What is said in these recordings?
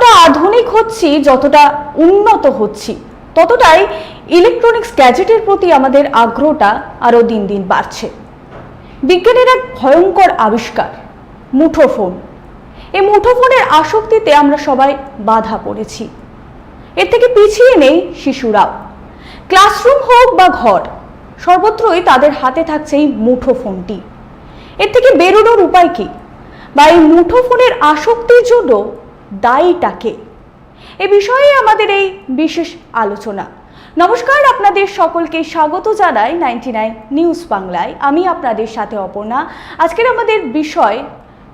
যতটা আধুনিক হচ্ছি, যতটা উন্নত হচ্ছি, ততটাই ইলেকট্রনিক্স গ্যাজেটের প্রতি আমাদের আগ্রহটা আরও দিন দিন বাড়ছে। বিজ্ঞানের এক ভয়ঙ্কর আবিষ্কার, মুঠোফোন। এই মুঠোফোনের আসক্তিতে আমরা সবাই বাধা পড়েছি। এর থেকে পিছিয়ে নেই শিশুরাও। ক্লাসরুম হোক বা ঘর, সর্বত্রই তাদের হাতে থাকছে এই মুঠোফোনটি। এর থেকে বেরোনোর উপায় কি? বা এই মুঠোফোনের আসক্তির জন্য দায়ীটাকে। এ বিষয়ে আমাদের এই বিশেষ আলোচনা। নমস্কার আপনাদের সকলকে স্বাগত জানাই নাইনটি নাইন নিউজ বাংলায়। আমি আপনাদের সাথে অপর্ণা। আজকের আমাদের বিষয়,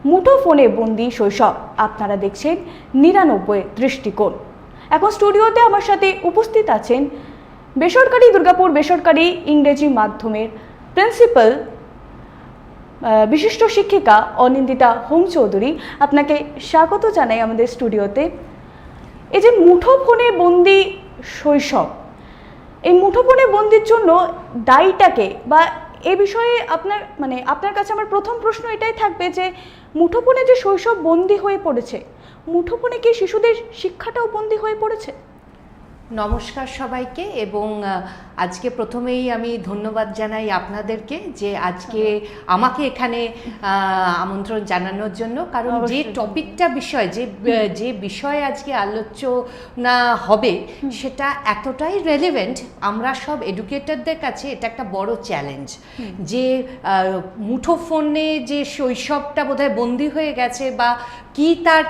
মুঠোফোনে বন্দি শৈশব। আপনারা দেখছেন নিরানব্বই দৃষ্টিকোণ। এখন স্টুডিওতে আমার সাথে উপস্থিত আছেন বেসরকারি দুর্গাপুর বেসরকারি ইংরেজি মাধ্যমের প্রিন্সিপাল বিশিষ্ট শিক্ষিকা অনিন্দিতা হোম চৌধুরী আপনাকে স্বাগত জানাই আমাদের স্টুডিওতে। এই যে মুঠোফোনে বন্দি শৈশব, এই মুঠোফোনে বন্দির জন্য দায়ীটাকে বা এ বিষয়ে আপনার মানে আপনার কাছে আমার প্রথম প্রশ্ন এটাই থাকবে যে মুঠোফোনে যে শৈশব বন্দি হয়ে পড়েছে, মুঠোফোনে কি শিশুদের শিক্ষাটাও বন্দি হয়ে পড়েছে? নমস্কার সবাইকে এবং আজকে প্রথমেই আমি ধন্যবাদ জানাই আপনাদেরকে যে আজকে আমাকে এখানে আমন্ত্রণ জানানোর জন্য। কারণ যে টপিকটা বিষয় যে যে বিষয়ে আজকে আলোচনা হবে সেটা এতটাই রেলিভেন্ট আমরা সব এডুকেটরদের কাছে এটা একটা বড় চ্যালেঞ্জ যে মুঠোফোনে যে শৈশবটা বোধহয় বন্দি হয়ে গেছে বা কি তার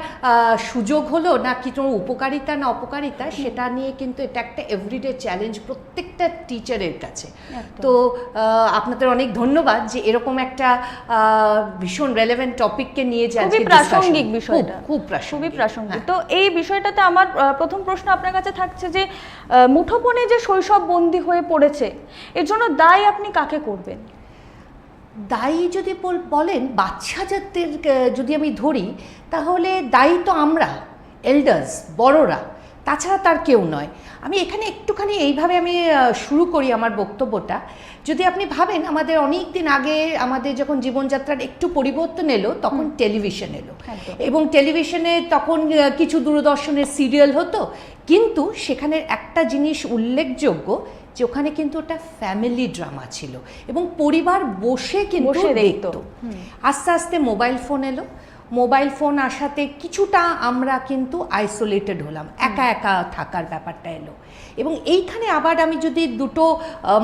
সুযোগ হলো না কি কোনো উপকারিতা না অপকারিতা সেটা নিয়ে কিন্তু এটা একটা এভরিডে চ্যালেঞ্জ প্রত্যেকটা টিচারের কাছে। তো আপনাদের অনেক ধন্যবাদ যে এরকম একটা ভীষণ রেলেভেন্ট টপিককে নিয়ে যে খুবই প্রাসঙ্গিক বিষয়টা। খুব খুবই প্রাসঙ্গিক। হ্যাঁ। তো এই বিষয়টাতে আমার প্রথম প্রশ্ন আপনার কাছে থাকছে যে আহ, মুঠোফোনে যে শৈশব বন্দি হয়ে পড়েছে এর জন্য দায় আপনি কাকে করবেন? দায়ী যদি বলেন বাচ্চা আহ, যদি আমি ধরি তাহলে দায়ী তো আমরা এল্ডার্স বড়রা। তাছাড়া তার কেউ নয়। আমি এখানে একটুখানি এইভাবে আমি শুরু করি আমার বক্তব্যটা। যদি আপনি ভাবেন আমাদের অনেক দিন আগে আমাদের যখন জীবনযাত্রার একটু পরিবর্তন এলো তখন টেলিভিশন এলো। এবং টেলিভিশনে তখন কিছু দূরদর্শনের সিরিয়াল হতো। কিন্তু সেখানে একটা জিনিস উল্লেখযোগ্য যে ওখানে কিন্তু ওটা ফ্যামিলি ড্রামা ছিল এবং পরিবার বসে কিন্তু। দেখতো। আস্তে আস্তে মোবাইল ফোন এলো। মোবাইল ফোন আসাতে কিছুটা আমরা কিন্তু আইসোলেটেড হলাম একা একা থাকার ব্যাপারটা এলো। এবং এইখানে আবার আমি যদি দুটো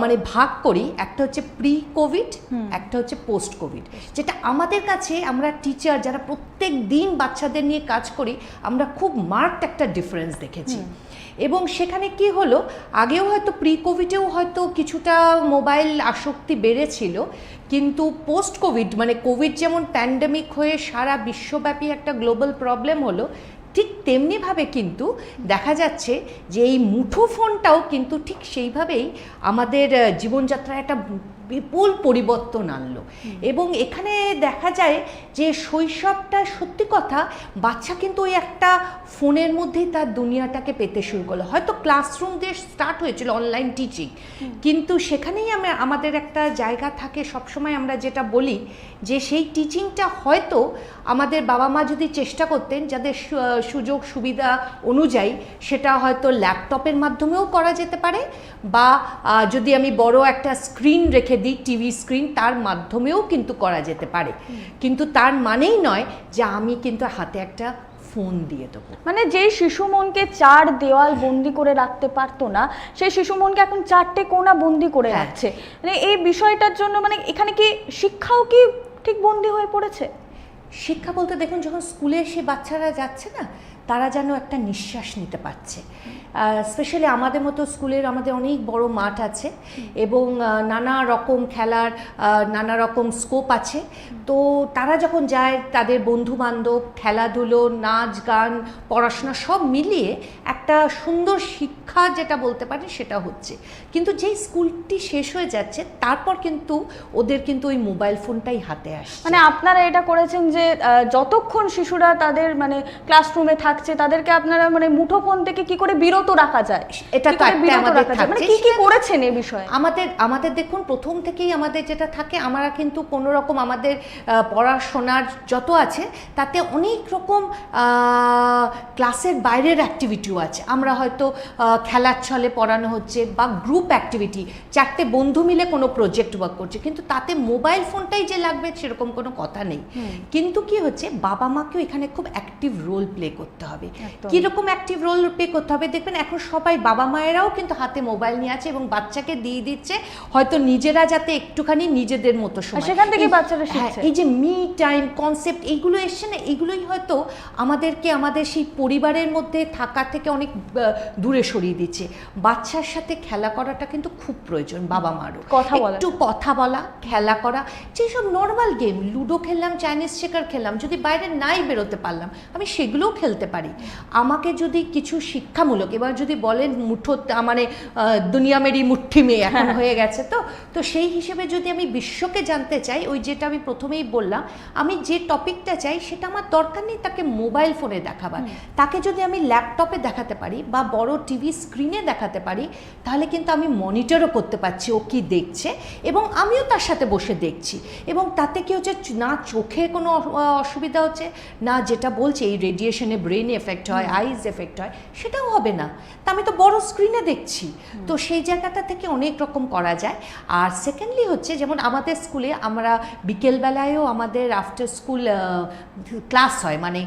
মানে ভাগ করি একটা হচ্ছে প্রি কোভিড একটা হচ্ছে পোস্ট কোভিড যেটা আমাদের কাছে আমরা টিচার যারা প্রত্যেক দিন বাচ্চাদের নিয়ে কাজ করি আমরা খুব মার্কড একটা ডিফারেন্স দেখেছি। এবং সেখানে কি হলো? আগেও হয়তো প্রি কোভিডেও হয়তো কিছুটা মোবাইল আসক্তি বেড়েছিল, কিন্তু পোস্ট কোভিড মানে কোভিড যেমন প্যান্ডেমিক হয়ে সারা বিশ্বব্যাপী একটা গ্লোবাল প্রবলেম হলো, ঠিক তেমনিভাবে কিন্তু দেখা যাচ্ছে যে এই মুঠো ফোনটাও কিন্তু ঠিক সেইভাবেই আমাদের জীবনযাত্রায় একটা বিপুল পরিবর্তন আনলো। এবং এখানে দেখা যায় যে শৈশবটা সত্যি কথা বাচ্চা কিন্তু ওই একটা ফোনের মধ্যেই তার দুনিয়াটাকে পেতে শুরু করল। হয়তো ক্লাসরুম দিয়ে স্টার্ট হয়েছিল অনলাইন টিচিং। কিন্তু সেখানেই আমি আমাদের একটা জায়গা থাকে সবসময় আমরা যেটা বলি যে সেই টিচিংটা হয়তো আমাদের বাবা মা যদি চেষ্টা করতেন যাদের সুযোগ সুবিধা অনুযায়ী সেটা হয়তো ল্যাপটপের মাধ্যমেও করা যেতে পারে বা যদি আমি বড় একটা স্ক্রিন রেখে দিই টিভি স্ক্রিন তার মাধ্যমেও কিন্তু করা যেতে পারে। কিন্তু তার মানেই নয় যে আমি কিন্তু হাতে একটা ফোন দিয়ে দেবো। মানে যেই শিশু মনকে চার দেওয়াল বন্দি করে রাখতে পারতো না সেই শিশু মনকে এখন চারটে কোনা বন্দি করে হ্যাঁ। রাখছে। মানে এই বিষয়টার জন্য মানে এখানে কি শিক্ষাও কি ঠিক বন্দি হয়ে পড়েছে? শিক্ষা বলতে দেখুন যখন স্কুলে এসে বাচ্চারা যাচ্ছে না তারা যেন একটা নিঃশ্বাস নিতে পারছে। স্পেশালি আমাদের মতো স্কুলের আমাদের অনেক বড় মাঠ আছে এবং নানা রকম খেলার নানা রকম স্কোপ আছে। তো তারা যখন যায়, তাদের বন্ধু বান্ধব খেলাধুলো, নাচ, গান, পড়াশোনা সব মিলিয়ে একটা সুন্দর শিক্ষা যেটা বলতে পারি সেটা হচ্ছে। কিন্তু যেই স্কুলটি শেষ হয়ে যাচ্ছে, তারপর কিন্তু ওদের কিন্তু ওই মোবাইল ফোনটাই হাতে আসে মানে আপনারা এটা করেছেন যে যতক্ষণ শিশুরা তাদের মানে ক্লাসরুমে থাকবে থাকছে তাদেরকে আপনারা মানে মুঠোফোন থেকে কি করে বিরত রাখা যায়? এটা তো বিরত আমাদের রাখা যায়? মানে কি কি করেছেন এই বিষয়ে? আমাদের আমাদের দেখুন প্রথম থেকেই আমাদের যেটা থাকে আমরা কিন্তু কোনো রকম আমাদের পড়াশোনার যত আছে তাতে অনেক রকম ক্লাসের বাইরের অ্যাক্টিভিটিও আছে। আমরা হয়তো খেলার ছলে পড়ানো হচ্ছে বা গ্রুপ অ্যাক্টিভিটি চারটে বন্ধু মিলে কোনো প্রজেক্ট ওয়ার্ক করছে কিন্তু তাতে মোবাইল ফোনটাই যে লাগবে সেরকম কোনো কথা নেই। কিন্তু কি হচ্ছে বাবা মাকেও এখানে খুব অ্যাক্টিভ রোল প্লে করতে হবে। একদম। কীরকম অ্যাক্টিভ রোল প্লে করতে হবে? দেখবেন এখন সবাই বাবা মায়েরাও কিন্তু হাতে মোবাইল নিয়ে আছে এবং বাচ্চাকে দিয়ে দিচ্ছে। হয়তো নিজেরা যাতে একটুখানি নিজেদের মতো সময়। সেখান এই- বাচ্চারা হ্যাঁ, শিখছে। এই যে মি টাইম কনসেপ্ট এইগুলো এসছে না? এগুলোই হয়তো আমাদেরকে আমাদের সেই পরিবারের মধ্যে থাকা থেকে অনেক দূরে সরিয়ে দিচ্ছে। বাচ্চার সাথে খেলা করাটা কিন্তু খুব প্রয়োজন বাবা মারও। কথা বলা। একটু কথা বলা খেলা করা। যেসব নর্মাল গেম লুডো খেললাম চাইনিজ শেকার খেললাম যদি বাইরে নাই বেরোতে পারলাম আমি সেগুলোও খেলতে পারি। আমাকে যদি কিছু শিক্ষামূলক এবার যদি বলেন মুঠো মানে দুনিয়া মেরি মুঠি মেয়ে এখন হয়ে। গেছে তো তো সেই হিসেবে যদি আমি বিশ্বকে জানতে চাই ওই যেটা আমি প্রথমেই বললাম আমি যে টপিকটা চাই সেটা আমার দরকার নেই তাকে মোবাইল ফোনে দেখাবার। তাকে যদি আমি ল্যাপটপে দেখাতে পারি বা বড় টিভি স্ক্রিনে দেখাতে পারি তাহলে কিন্তু আমি মনিটরও করতে পারছি ও কি দেখছে এবং আমিও তার সাথে বসে দেখছি। এবং তাতে কি হচ্ছে না চোখে কোনো অসুবিধা হচ্ছে না যেটা বলছে এই রেডিয়েশনে ব্রেন এফেক্ট হয় আইজ এফেক্ট হয় সেটাও হবে না। তা আমি তো বড় স্ক্রিনে দেখছি। তো সেই জায়গাটা থেকে অনেক রকম করা যায়। আর সেকেন্ডলি হচ্ছে যেমন আমাদের স্কুলে আমরা বিকেলবেলায়ও আমাদের আফটার স্কুল ক্লাস হয়। মানে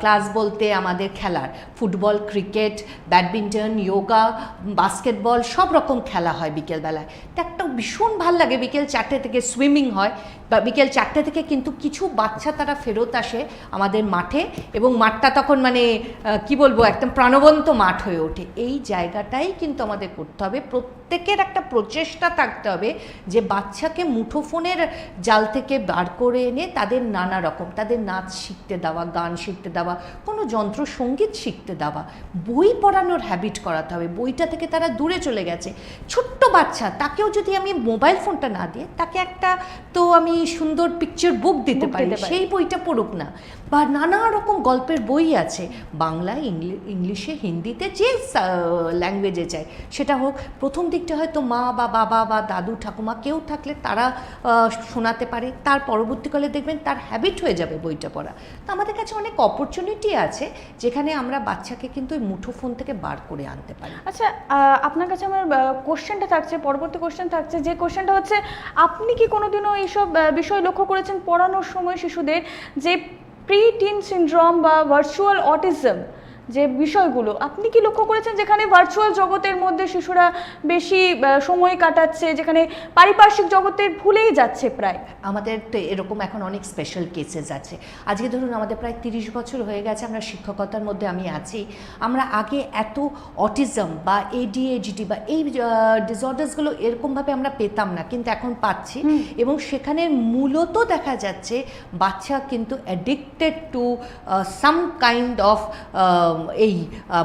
ক্লাস বলতে আমাদের খেলার। Football cricket badminton yoga basketball সব রকম খেলা হয় বিকেলবেলায়। তো একটা ভীষণ ভালো লাগে। বিকেল চারটে থেকে সুইমিং হয়। বা বিকেল চারটে থেকে কিন্তু কিছু বাচ্চা তারা ফেরত আসে আমাদের মাঠে এবং মাঠটা তখন মানে কি বলব, একদম প্রাণবন্ত মাঠ হয়ে ওঠে। এই জায়গাটাই কিন্তু আমাদের করতে হবে। প্রত্যেকের একটা প্রচেষ্টা থাকতে হবে যে বাচ্চাকে মুঠোফোনের জাল থেকে বার করে এনে তাদের নানা রকম তাদের নাচ শিখতে দেওয়া গান শিখতে দেওয়া কোনো যন্ত্র সংগীত শিখতে দেওয়া বই পড়ানোর হ্যাবিট করাতে হবে। বইটা থেকে তারা দূরে চলে গেছে। ছোট্ট বাচ্চা তাকেও যদি আমি মোবাইল ফোনটা না দিয়ে তাকে একটা তো আমি সুন্দর পিকচার বুক দিতে পারি দিতে পারি। সেই বইটা পড়ুক না। বা নানা রকম গল্পের বই আছে। বাংলা, ইংলি- ইংলিশে, হিন্দিতে যে ল্যাঙ্গুয়েজে চাই সেটা হোক, প্রথম দিকটা হয়তো মা, বা বাবা, বা দাদু, ঠাকুমা কেউ থাকলে তারা শোনাতে পারে। তার পরবর্তীকালে দেখবেন তার হ্যাবিট হয়ে যাবে বইটা পড়া। তো আমাদের কাছে অনেক অপরচুনিটি আছে, যেখানে আমরা বাচ্চাকে কিন্তু ওই মুঠোফোন থেকে বার করে আনতে পারি। আচ্ছা আপনার কাছে আমার কোশ্চেনটা থাকছে, পরবর্তী কোশ্চেন থাকছে, যে কোশ্চেনটা হচ্ছে, আপনি কি কোনোদিনও এইসব বিষয় লক্ষ্য করেছেন পড়ানোর সময় শিশুদের? যে প্রি টিন সিনড্রোম বা ভার্চুয়াল অটিজম যে বিষয়গুলো আপনি কি লক্ষ্য করেছেন যেখানে ভার্চুয়াল জগতের মধ্যে শিশুরা বেশি সময় কাটাচ্ছে যেখানে পারিপার্শ্বিক জগতের ভুলেই যাচ্ছে প্রায়? আমাদের তো এরকম এখন অনেক স্পেশাল কেসেস আছে। আজকে ধরুন আমাদের প্রায় তিরিশ বছর হয়ে গেছে আমরা শিক্ষকতার মধ্যে আমি আছি। আমরা আগে এত অটিজম বা এডিএইচডি বা এই ডিসঅর্ডার্সগুলো এরকমভাবে আমরা পেতাম না কিন্তু এখন পাচ্ছি। এবং সেখানে মূলত দেখা যাচ্ছে বাচ্চা কিন্তু addicted to some kind of এই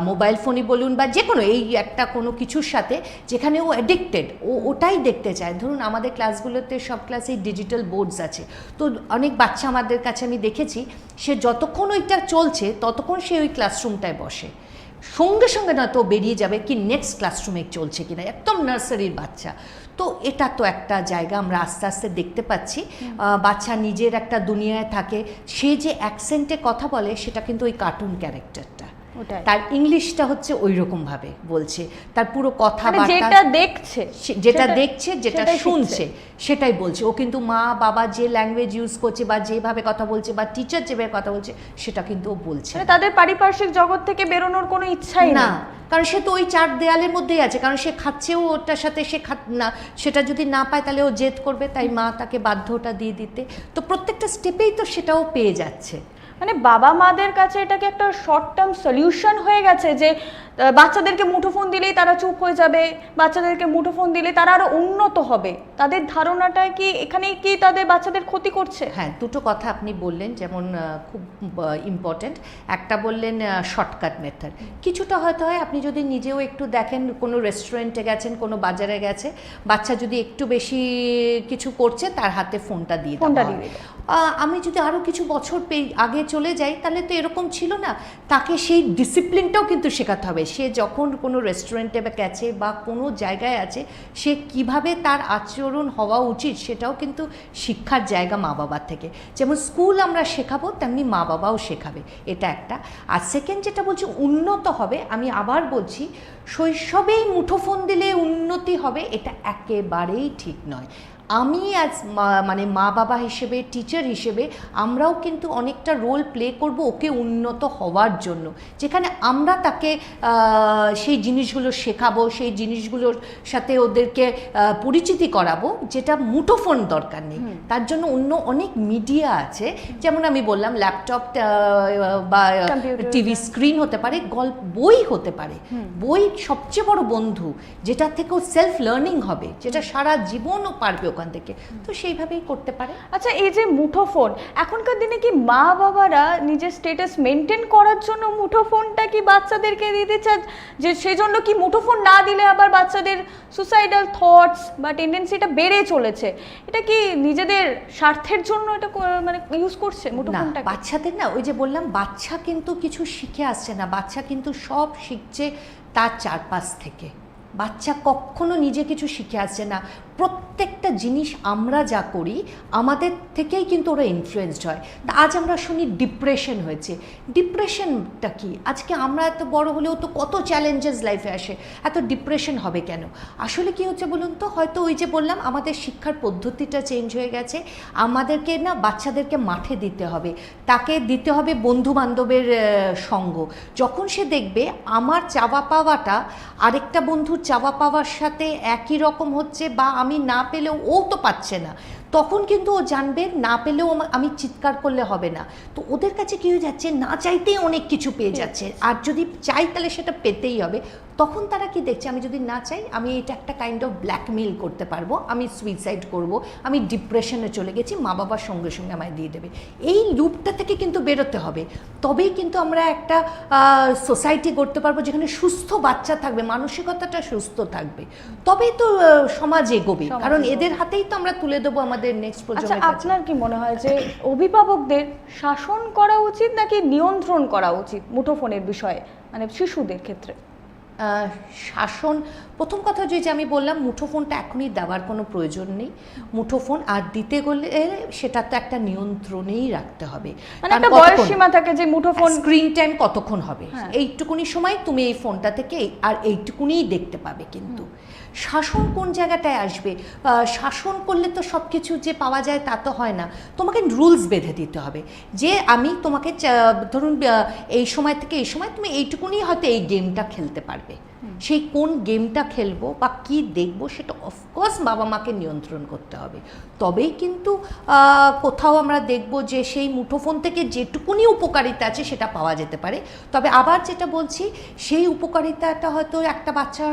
মোবাইল ফোনই বলুন বা যে কোনো এই একটা কোনো কিছুর সাথে যেখানে ও অ্যাডিক্টেড ও ওটাই দেখতে চায়। ধরুন আমাদের ক্লাসগুলোতে সব ক্লাসেই ডিজিটাল বোর্ডস আছে। তো অনেক বাচ্চা আমাদের কাছে আমি দেখেছি সে যতক্ষণ ওইটা চলছে ততক্ষণ সে ওই ক্লাসরুমটায় বসে। সঙ্গে সঙ্গে না তো বেরিয়ে যাবে কি নেক্সট ক্লাসরুমে চলছে কিনা একদম নার্সারির বাচ্চা। তো এটা তো একটা জায়গা আমরা আস্তে আস্তে দেখতে পাচ্ছি। বাচ্চা নিজের একটা দুনিয়ায় থাকে। সে যে অ্যাকসেন্টে কথা বলে সেটা কিন্তু ওই কার্টুন ক্যারেক্টারটা ওটাই তার ইংলিশটা হচ্ছে ওই রকম ভাবে বলছে। তার পুরো মানে কথাবার্তা যেটা দেখছে যেটা দেখছে যেটা শুনছে সেটাই বলছে। ও কিন্তু মা বাবা যে ল্যাঙ্গুয়েজ ইউজ করছে বা যেভাবে কথা বলছে বা টিচার যেভাবে কথা বলছে সেটা কিন্তু ও বলছে মানে তাদের পারিপার্শ্বিক জগৎ থেকে বেরোনোর কোনো ইচ্ছাই না কারণ সে তো ওই চার দেয়ালের মধ্যেই আছে। কারণ সে খাচ্ছেও ওটার সাথে সে খাত না সেটা যদি না পায় তাহলে ও জেদ করবে। তাই মা তাকে বাধ্য ওটা দিয়ে দিতে। তো প্রত্যেকটা স্টেপেই তো সেটাও পেয়ে যাচ্ছে। মানে বাবা মাদের কাছে এটাকে একটা শর্ট টার্ম সলিউশন হয়ে গেছে যে বাচ্চাদেরকে মুঠোফোন দিলেই তারা চুপ হয়ে যাবে বাচ্চাদেরকে মুঠোফোন দিলে তারা আরও উন্নত হবে। তাদের ধারণাটা কি এখানে কি তাদের বাচ্চাদের ক্ষতি করছে? হ্যাঁ দুটো কথা আপনি বললেন যেমন খুব ইম্পর্ট্যান্ট একটা বললেন শর্টকাট মেথড কিছুটা হয়তো হয় আপনি যদি নিজেও একটু দেখেন কোনো রেস্টুরেন্টে গেছেন কোনো বাজারে গেছে বাচ্চা যদি একটু বেশি কিছু করছে তার হাতে ফোনটা দিয়ে ফোনটা দিয়ে আমি যদি আরও কিছু বছর পে- আগে চলে যাই তাহলে তো এরকম ছিল না। তাকে সেই ডিসিপ্লিনটাও কিন্তু শেখাতে হবে। সে যখন কোনো রেস্টুরেন্টে বা গেছে বা কোনো জায়গায় আছে, সে কীভাবে তার আচরণ হওয়া উচিত সেটাও কিন্তু শিক্ষার জায়গা মা বাবার থেকে। যেমন স্কুল আমরা শেখাবো, তেমনি মা বাবাও শেখাবে। এটা একটা। আর সেকেন্ড যেটা বলছি, উন্নত হবে, আমি আবার বলছি, শৈশবেই মুঠোফোন দিলে উন্নতি হবে, এটা একেবারেই ঠিক নয়। আমি অ্যাজ মানে মা বাবা হিসেবে টিচার হিসেবে আমরাও কিন্তু অনেকটা রোল প্লে করব ওকে উন্নত হওয়ার জন্য। যেখানে আমরা তাকে সেই জিনিসগুলো শেখাবো সেই জিনিসগুলোর সাথে ওদেরকে পরিচিতি করাবো যেটা মুঠোফোন দরকার নেই। তার জন্য অন্য অনেক মিডিয়া আছে। যেমন আমি বললাম ল্যাপটপ বা টিভি স্ক্রিন হতে পারে গল্প বই হতে পারে। বই সবচেয়ে বড় বন্ধু যেটা থেকেও সেলফ লার্নিং হবে যেটা সারা জীবনও পারবে ওখান থেকে তো সেইভাবেই করতে পারে। আচ্ছা এই যে মুঠো ফোন এখনকার দিনে কি মা বাবারা নিজের স্টেটাস মেনটেন করার জন্য মুঠো ফোনটা কি বাচ্চাদেরকে দিতে চান? যে সেজন্য কি মুঠো ফোন না দিলে আবার বাচ্চাদের সুসাইডাল থটস বা টেন্ডেন্সিটা বেড়ে চলেছে? এটা কি নিজেদের স্বার্থের জন্য এটা মানে ইউজ করছে মুঠো ফোনটা বাচ্চাদের না ওই যে বললাম বাচ্চা কিন্তু কিছু শিখে আসছে না। বাচ্চা কিন্তু সব শিখছে তার চারপাশ থেকে। বাচ্চা কখনো নিজে কিছু শিখে আসছে না। প্রত্যেকটা জিনিস আমরা যা করি, আমাদের থেকেই কিন্তু ওরা ইনফ্লুয়েসড হয়। তা আজ আমরা শুনি ডিপ্রেশন হয়েছে। ডিপ্রেশনটা কি? আজকে আমরা এত বড় হলেও তো কত চ্যালেঞ্জেস লাইফে আসে। এত ডিপ্রেশন হবে কেন? আসলে কি হচ্ছে বলুন তো? হয়তো ওই যে বললাম, আমাদের শিক্ষার পদ্ধতিটা চেঞ্জ হয়ে গেছে। আমাদেরকে না বাচ্চাদেরকে মাঠে দিতে হবে। তাকে দিতে হবে বন্ধু বান্ধবের সঙ্গ। যখন সে দেখবে আমার চাওয়া পাওয়াটা আরেকটা বন্ধুর চাওয়া পাওয়ার সাথে একই রকম হচ্ছে বা আমি না পেলেও ও তো পাচ্ছে না। তখন কিন্তু ও জানবে না পেলেও আমা- আমি চিৎকার করলে হবে না। তো ওদের কাছে কী হয়ে যাচ্ছে? না চাইতেই অনেক কিছু পেয়ে যাচ্ছে। আর যদি চাই তাহলে সেটা পেতেই হবে। তখন তারা কি দেখছে? আমি যদি না চাই আমি এটা একটা কাইন্ড অফ ব্ল্যাকমেল করতে পারব আমি সুইসাইড করব আমি ডিপ্রেশনে চলে গেছি মা বাবার সঙ্গে সঙ্গে আমায় দিয়ে দেবে। এই লুপটা থেকে কিন্তু বেরোতে হবে। তবেই কিন্তু আমরা একটা সোসাইটি করতে পারব যেখানে সুস্থ বাচ্চা থাকবে মানসিকতাটা সুস্থ থাকবে। তবেই তো সমাজ এগোবে। কারণ এদের হাতেই তো আমরা তুলে দেবো আমাদের নেক্সট আচ্ছা প্রজন্মের কাছে। আপনার কি মনে হয় যে অভিভাবকদের শাসন করা উচিত নাকি নিয়ন্ত্রণ করা উচিত মুঠোফোনের বিষয়ে? মানে শিশুদের ক্ষেত্রে। শাসন। প্রথম কথা যে আমি বললাম মুঠোফোনটা এখনই দেওয়ার কোনো প্রয়োজন নেই। মুঠোফোন আর দিতে গেলে সেটা তো একটা নিয়ন্ত্রণেই রাখতে হবে। মানে একটা বয়স সীমা থাকে যে মুঠোফোন স্ক্রিন টাইম কতক্ষণ হবে? হ্যাঁ। এইটুকুনি সময় তুমি এই ফোনটা থেকে আর এইটুকুনিই দেখতে পাবে কিন্তু। শাসন কোন জায়গাটায় আসবে? শাসন করলে তো সব কিছু যে পাওয়া যায় তা তো হয় না। তোমাকে রুলস বেঁধে দিতে হবে। যে আমি তোমাকে ধরুন এই সময় থেকে এই সময় তুমি এইটুকুনি হয়তো এই গেমটা খেলতে পারবে। সেই কোন গেমটা খেলব বা কি দেখব সেটা অফকোর্স বাবা মাকে নিয়ন্ত্রণ করতে হবে। তবেই কিন্তু কোথাও আমরা দেখব যে সেই মুঠোফোন থেকে যেটুকুনি উপকারিতা আছে সেটা পাওয়া যেতে পারে। তবে আবার যেটা বলছি সেই উপকারিতাটা হয়তো একটা বাচ্চা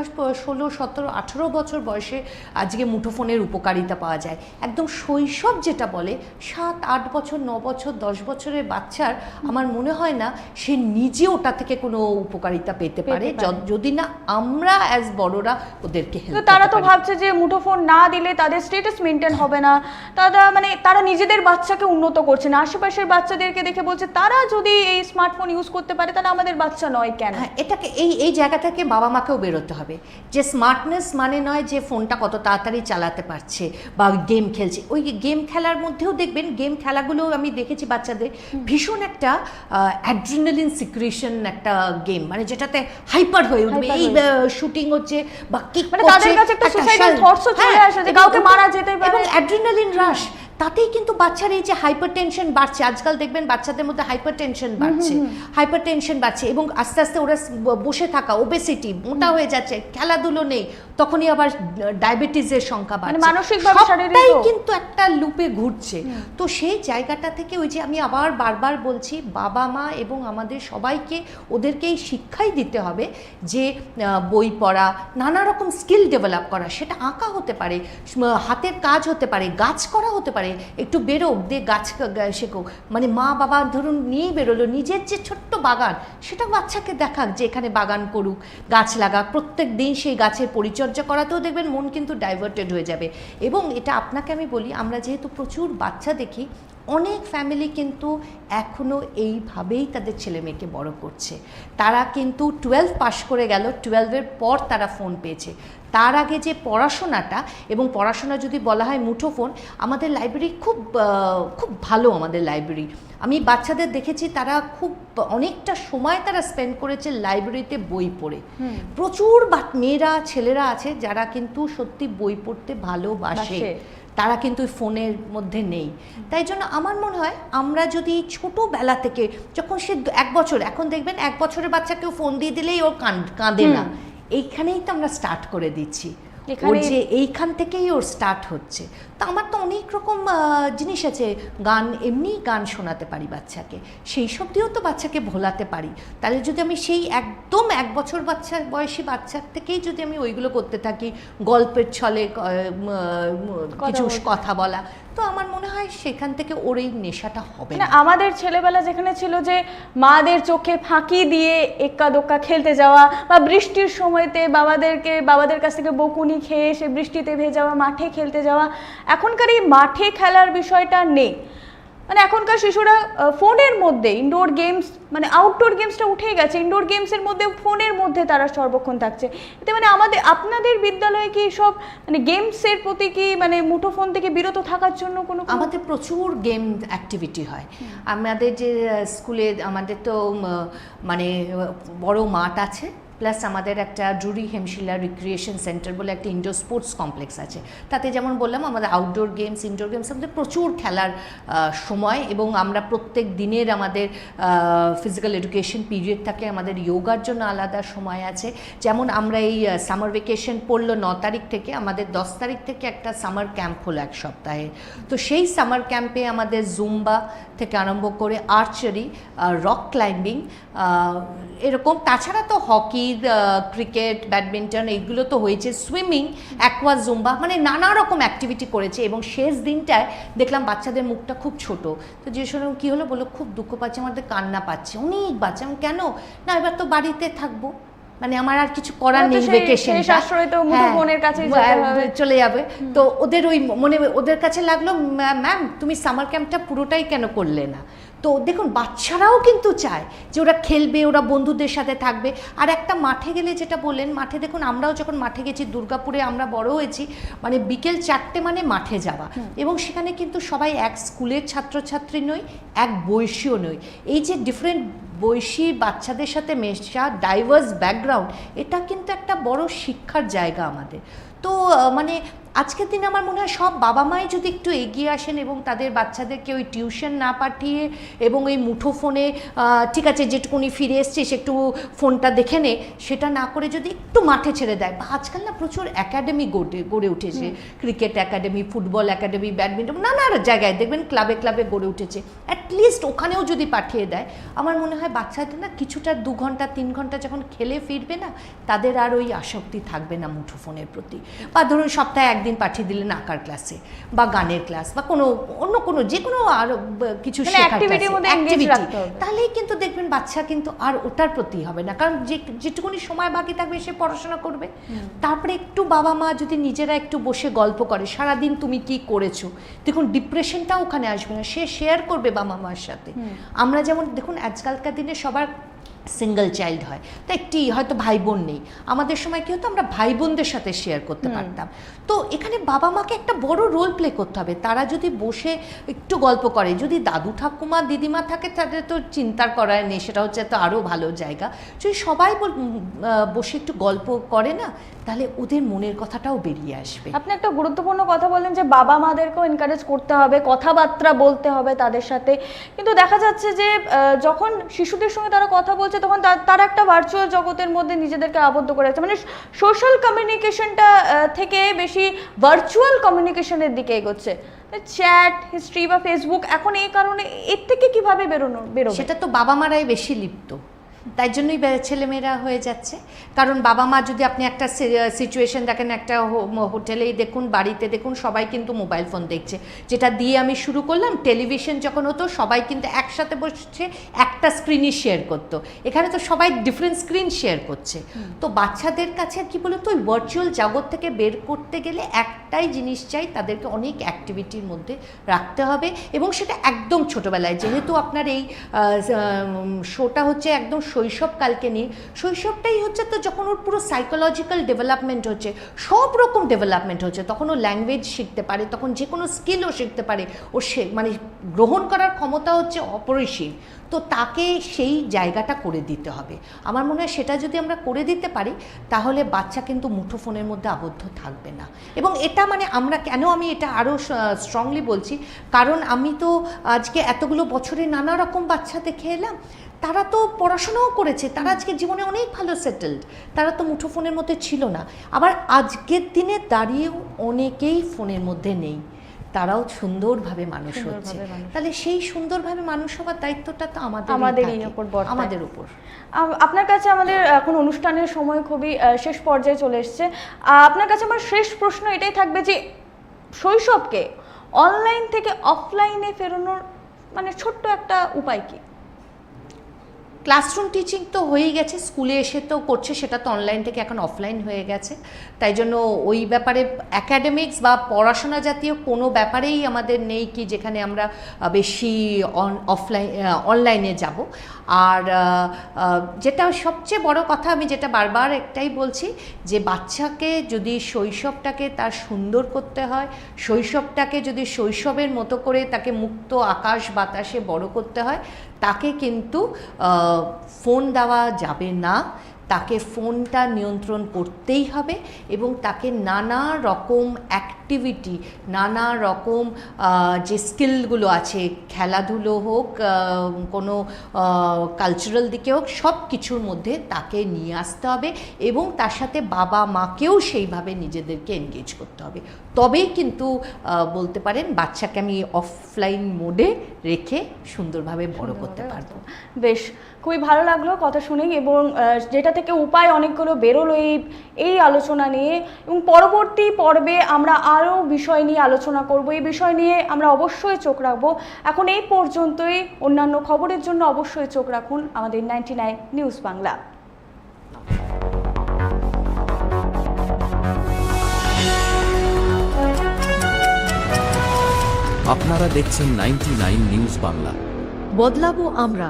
ষোলো সতেরো আঠেরো বছর বয়সে আজকে মুঠোফোনের উপকারিতা পাওয়া যায়। একদম শৈশব যেটা বলে সাত আট বছর ন বছর দশ বছরের বাচ্চার আমার মনে হয় না সে নিজে ওটা থেকে কোনো উপকারিতা পেতে পারে। যদি না আমরা অ্যাজ বড়রা ওদেরকে হেল্প তারা তো ভাবছে যে মুঠোফোন না দিলে তাদের স্টেটাস মেনটেন হবে না। তারা মানে তারা নিজেদের বাচ্চাকে উন্নত করছে না। আশেপাশের বাচ্চাদেরকে দেখে বলছে তারা যদি এই স্মার্টফোন ইউজ করতে পারে তাহলে আমাদের বাচ্চা নয় কেন? হ্যাঁ এটাকে এই এই জায়গা থেকে বাবা মাকেও বেরোতে হবে। যে স্মার্টনেস মানে নয় যে ফোনটা কত তাড়াতাড়ি চালাতে পারছে বা গেম খেলছে। ওই গেম খেলার মধ্যেও দেখবেন গেম খেলাগুলো আমি দেখেছি বাচ্চাদের ভীষণ একটা অ্যাড্রিনালিন সিক্রেশন একটা গেম মানে যেটাতে হাইপার হয়ে উঠবে। এই শুটিং হচ্ছে বা কিক মানে তাদের কাছে একটা suicidal থটসও চলে আসে যে কাউকে মারা যেতে পারে। হ্যাঁ, এবং অ্যাড্রিনালিন রাশ তাতেই কিন্তু বাচ্চার এই যে হাইপার টেনশন বাড়ছে আজকাল দেখবেন বাচ্চাদের মধ্যে হাইপার টেনশন বাড়ছে হাইপার টেনশন বাড়ছে এবং আস্তে আস্তে ওরা বসে থাকা ওবেসিটি মোটা হয়ে যাচ্ছে খেলাধুলো নেই তখনই আবার ডায়াবেটিসের সংখ্যা বাড়ছে। মানে মানসিকভাবে, সবটাই কিন্তু একটা লুপে ঘুরছে। তো সেই জায়গাটা থেকে ওই যে আমি আবার বারবার বলছি বাবা মা এবং আমাদের সবাইকে ওদেরকে এই শিক্ষাই দিতে হবে যে বই পড়া নানা রকম স্কিল ডেভেলপ করা সেটা আঁকা হতে পারে হাতের কাজ হতে পারে গাছ করা হতে পারে একটু বেরো দিয়ে গাছ শেখো মানে মা বাবা ধরুন নিয়েই বেরোলো নিজের যে ছোট্ট বাগান সেটা বাচ্চাকে দেখাক যে এখানে বাগান করুক গাছ লাগাক প্রত্যেক দিন সেই গাছের পরিচর্যা করাতেও দেখবেন মন কিন্তু ডাইভার্টেড হয়ে যাবে। এবং এটা আপনাকে আমি বলি, আমরা যেহেতু প্রচুর বাচ্চা দেখি অনেক ফ্যামিলি কিন্তু এখনও এইভাবেই তাদের ছেলে মেয়েকে বড় করছে। তারা কিন্তু টুয়েলভ পাশ করে গেল টুয়েলভের পর তারা ফোন পেয়েছে। তার আগে যে পড়াশোনাটা এবং পড়াশোনা যদি বলা হয় মুঠো ফোন আমাদের লাইব্রেরি খুব খুব ভালো আমাদের লাইব্রেরি আমি বাচ্চাদের দেখেছি তারা খুব অনেকটা সময় তারা স্পেন্ড করেছে লাইব্রেরিতে বই পড়ে। প্রচুর বা- মেয়েরা ছেলেরা আছে যারা কিন্তু সত্যি বই পড়তে ভালোবাসে। বাসে। তারা কিন্তু ওই ফোনের মধ্যে নেই। তাই জন্য আমার মনে হয় আমরা যদি ছোটোবেলা থেকে যখন সে এক বছর এখন দেখবেন এক বছরের বাচ্চাকেও ফোন দিয়ে দিলেই ও কাঁদে না। এইখানেই তো আমরা স্টার্ট করে দিচ্ছি। যে এইখান থেকেই ওর স্টার্ট হচ্ছে। তো আমার তো অনেক রকম জিনিস আছে। গান এমনি গান শোনাতে পারি বাচ্চাকে। সেই সব দিয়েও তো বাচ্চাকে ভোলাতে পারি। তাহলে যদি আমি সেই একদম এক বছর বাচ্চা বয়সী বাচ্চার থেকেই যদি আমি ওইগুলো করতে থাকি গল্পের ছলে কিছু কথা বলা তো আমার মনে হয় সেখান থেকে ওর এই নেশাটা হবে না আমাদের ছেলেবেলা যেখানে ছিল যে মাদের চোখে ফাঁকি দিয়ে এক্কা দোক্কা খেলতে যাওয়া বা বৃষ্টির সময়তে বাবাদেরকে বাবাদের কাছ থেকে বকুনি খেয়ে সে বৃষ্টিতে ভেজাওয়া মাঠে খেলতে যাওয়া এখনকার এই মাঠে খেলার বিষয়টা নেই। মানে এখনকার শিশুরা ফোনের মধ্যে ইনডোর গেমস মানে আউটডোর গেমসটা উঠে গেছে। ইনডোর গেমসের মধ্যে ফোনের মধ্যে তারা সর্বক্ষণ থাকছে। এতে মানে আমাদের আপনাদের বিদ্যালয়ে কি সব মানে গেমসের প্রতি কি মানে মুঠোফোন থেকে বিরত থাকার জন্য কোনো আমাদের প্রচুর গেম অ্যাক্টিভিটি হয়। আমাদের যে স্কুলে আমাদের তো মানে বড় মাঠ আছে। প্লাস আমাদের একটা ড্রুরি হেমশিলা রিক্রিয়েশন সেন্টার বলে একটা ইনডোর স্পোর্টস কমপ্লেক্স আছে। তাতে যেমন বললাম, আমাদের আউটডোর গেমস ইনডোর গেমস আমাদের প্রচুর খেলার সময় এবং আমরা প্রত্যেক দিনের আমাদের ফিজিক্যাল এডুকেশন পিরিয়ড থাকে আমাদের যোগার জন্য আলাদা সময় আছে। যেমন আমরা এই সামার ভেকেশন পড়ল ন তারিখ থেকে, আমাদের দশ তারিখ থেকে একটা সামার ক্যাম্প হলো এক সপ্তাহে। তো সেই সামার ক্যাম্পে আমাদের জুম্বা থেকে আরম্ভ করে আর্চারি রক ক্লাইম্বিং এরকম। তাছাড়া তো হকি ক্রিকেট ব্যাডমিন্টন এইগুলো তো হয়েছে। সুইমিং অ্যাকোয়া জুম্বা মানে নানা রকম অ্যাক্টিভিটি করেছে এবং শেষ দিনটায় দেখলাম বাচ্চাদের মুখটা খুব ছোট। তো যে সময় কী হলো? বলো খুব দুঃখ পাচ্ছে আমাদের কান্না পাচ্ছে অনেক বাচ্চা। আমি কেন? না এবার তো বাড়িতে থাকব। মানে আমার আর কিছু করার নেই ভেকেশন যেতে হবে। চলে যাবে। তো ওদের ওই মনে ওদের কাছে লাগল ম্যাম তুমি সামার ক্যাম্পটা পুরোটাই কেন করলে না? তো দেখুন বাচ্চারাও কিন্তু চায় যে ওরা খেলবে ওরা বন্ধুদের সাথে থাকবে। আর একটা মাঠে গেলে যেটা বললেন মাঠে দেখুন আমরাও যখন মাঠে গেছি দুর্গাপুরে আমরা বড় হয়েছি মানে বিকেল চারটে মানে মাঠে যাওয়া। এবং সেখানে কিন্তু সবাই এক স্কুলের ছাত্রছাত্রী নই এক বয়সীও নই। এই যে ডিফারেন্ট বয়সী বাচ্চাদের সাথে মেশা ডাইভার্স ব্যাকগ্রাউন্ড এটা কিন্তু একটা বড় শিক্ষার জায়গা আমাদের। তো মানে আজকের দিনে আমার মনে হয় সব বাবা মাই যদি একটু এগিয়ে আসেন এবং তাদের বাচ্চাদেরকে ওই টিউশন না পাঠিয়ে এবং ওই মুঠো ফোনে ঠিক আছে যেটুকুনি ফিরে এসছিস একটু ফোনটা দেখে নে সেটা না করে যদি একটু মাঠে ছেড়ে দেয়। বা আজকাল না প্রচুর একাডেমি গড়ে গড়ে উঠেছে। Cricket academy football academy badminton নানা জায়গায় দেখবেন ক্লাবে ক্লাবে গড়ে উঠেছে। অ্যাটলিস্ট ওখানেও যদি পাঠিয়ে দেয় আমার মনে হয় বাচ্চাদের না কিছুটা দু ঘণ্টা তিন ঘণ্টা যখন খেলে ফিরবে না তাদের আর ওই আসক্তি থাকবে না মুঠো ফোনের প্রতি। বা ধরুন সপ্তাহে একদিন পাঠিয়ে দিলেন আঁকার ক্লাসে বা গানের ক্লাস বা কোনো অন্য কোনো যে কোনো আর কিছু মানে। তাহলেই কিন্তু দেখবেন বাচ্চা কিন্তু আর ওটার প্রতি হবে না কারণ যে যেটুকুনি সময় বাকি থাকবে সে পড়াশোনা করবে। তারপরে একটু বাবা মা যদি নিজেরা একটু বসে গল্প করে সারাদিন তুমি কি করেছ? দেখুন ডিপ্রেশনটাও ওখানে আসবে না সে শেয়ার করবে বাবা মার সাথে। আমরা যেমন দেখুন আজকালকার দিনে সবার সিঙ্গেল চাইল্ড হয়। তো একটি হয়তো ভাই বোন নেই। আমাদের সময় কি হতো? আমরা ভাই বোনদের সাথে শেয়ার করতে পারতাম। তো এখানে বাবা মাকে একটা বড় রোল প্লে করতে হবে। তারা যদি বসে একটু গল্প করে যদি দাদু ঠাকুমা দিদিমা থাকে তাদের তো চিন্তার করার নেই সেটা হচ্ছে তো আরও ভালো জায়গা। যদি সবাই বসে একটু গল্প করে না তাহলে ওদের মনের কথাটাও বেরিয়ে আসবে। আপনি একটা গুরুত্বপূর্ণ কথা বললেন যে বাবা মাদেরকেও এনকারেজ করতে হবে কথাবার্তা বলতে হবে তাদের সাথে। কিন্তু দেখা যাচ্ছে যে যখন শিশুদের সঙ্গে তারা কথা বলছে তখন তার তারা একটা ভার্চুয়াল জগতের মধ্যে নিজেদেরকে আবদ্ধ করে আছে মানে সোশ্যাল কমিউনিকেশনটা থেকে বেশি ভার্চুয়াল কমিউনিকেশনের দিকে এগোচ্ছে। চ্যাট হিস্ট্রি বা ফেসবুক এখন এই কারণে এর থেকে কীভাবে বেরোনো বেরো সেটা তো বাবা মারাই বেশি লিপ্ত। তাই জন্যই ছেলেমেয়েরা হয়ে যাচ্ছে। কারণ বাবা মা যদি আপনি একটা সিচুয়েশন দেখেন একটা হোটেলেই দেখুন বাড়িতে দেখুন সবাই কিন্তু মোবাইল ফোন দেখছে। যেটা দিয়ে আমি শুরু করলাম টেলিভিশন যখন হতো সবাই কিন্তু একসাথে বসছে একটা স্ক্রিনই শেয়ার করতো। এখানে তো সবাই ডিফারেন্ট স্ক্রিন শেয়ার করছে। তো বাচ্চাদের কাছে কি বলতো ওই ভার্চুয়াল জগৎ থেকে বের করতে গেলে একটাই জিনিস চাই তাদেরকে অনেক অ্যাক্টিভিটির মধ্যে রাখতে হবে। এবং সেটা একদম ছোটোবেলায় যেহেতু আপনার এই শোটা হচ্ছে একদম শৈশবকালকে নিয়ে, শৈশবটাই হচ্ছে তো যখন ওর পুরো সাইকোলজিক্যাল ডেভেলপমেন্ট হচ্ছে, সব রকম ডেভেলপমেন্ট হচ্ছে, তখন ও ল্যাঙ্গুয়েজ শিখতে পারে, তখন যে কোনো স্কিলও শিখতে পারে, ও সে মানে গ্রহণ করার ক্ষমতা হচ্ছে অপরিসীম। তো তাকে সেই জায়গাটা করে দিতে হবে। আমার মনে হয় সেটা যদি আমরা করে দিতে পারি, তাহলে বাচ্চা কিন্তু মুঠোফোনের মধ্যে আবদ্ধ থাকবে না। এবং এটা মানে আমরা কেন আমি এটা আরও স্ট্রংলি বলছি, কারণ আমি তো আজকে এতগুলো বছরে নানা রকম বাচ্চা দেখে এলাম, তারা তো পড়াশোনাও করেছে, তারা আজকে জীবনে অনেক ভালো সেটেলড তারা তো মুঠোফোনের মধ্যে ছিল না। আবার আজকের দিনে দাঁড়িয়েও অনেকেই ফোনের মধ্যে নেই। তারাও সুন্দরভাবে মানুষ হচ্ছে। তাহলে সেই সুন্দরভাবে মানুষ হওয়ার দায়িত্বটা তো আমাদের আমাদেরই উপর। আমাদের উপর। আপনার কাছে আমাদের এখন অনুষ্ঠানের সময় খুবই শেষ পর্যায়ে চলে এসছে। আপনার কাছে আমার শেষ প্রশ্ন এটাই থাকবে যে শৈশবকে অনলাইন থেকে অফলাইনে ফেরানোর মানে ছোট্ট একটা উপায় কি? ক্লাসরুম টিচিং তো হয়েই গেছে স্কুলে এসে তো করছে সেটা তো অনলাইন থেকে এখন অফলাইন হয়ে গেছে। তাই জন্য ওই ব্যাপারে অ্যাকাডেমিক্স বা পড়াশোনা জাতীয় কোনো ব্যাপারেই আমাদের নেই কি যেখানে আমরা বেশি অফলাইন অনলাইনে যাব। আর যেটা সবচেয়ে বড় কথা আমি যেটা বারবার একটাই বলছি যে বাচ্চাকে যদি শৈশবটাকে তার সুন্দর করতে হয়, শৈশবটাকে যদি শৈশবের মতো করে তাকে মুক্ত আকাশ বাতাসে বড় করতে হয়, তাকে কিন্তু ফোন দেওয়া যাবে না। তাকে ফোনটা নিয়ন্ত্রণ করতেই হবে এবং তাকে নানা রকম অ্যাক্টিভিটি নানা রকম যে স্কিলগুলো আছে খেলাধুলো হোক কোনো কালচারাল দিকে হোক সব কিছুর মধ্যে তাকে নিয়ে আসতে হবে এবং তার সাথে বাবা মাকেও সেইভাবে নিজেদেরকে এনগেজ করতে হবে। তবেই কিন্তু বলতে পারেন বাচ্চাকে আমি অফলাইন মোডে রেখে সুন্দরভাবে বড় করতে পারব। বেশ খুবই ভালো লাগল কথা শুনেই এবং যেটা থেকে উপায় অনেকগুলো বেরোলো এই এই আলোচনা নিয়ে। এবং পরবর্তী পর্বে আমরা আরও বিষয় নিয়ে আলোচনা করব। এই বিষয় নিয়ে আমরা অবশ্যই চোখ রাখব। এখন এই পর্যন্তই। অন্যান্য খবরের জন্য অবশ্যই চোখ রাখুন আমাদের নাইনটি নাইন নিউজ বাংলা। আপনারা দেখছেন নাইনটি নিউজ বাংলা। বদলাবো আমরা।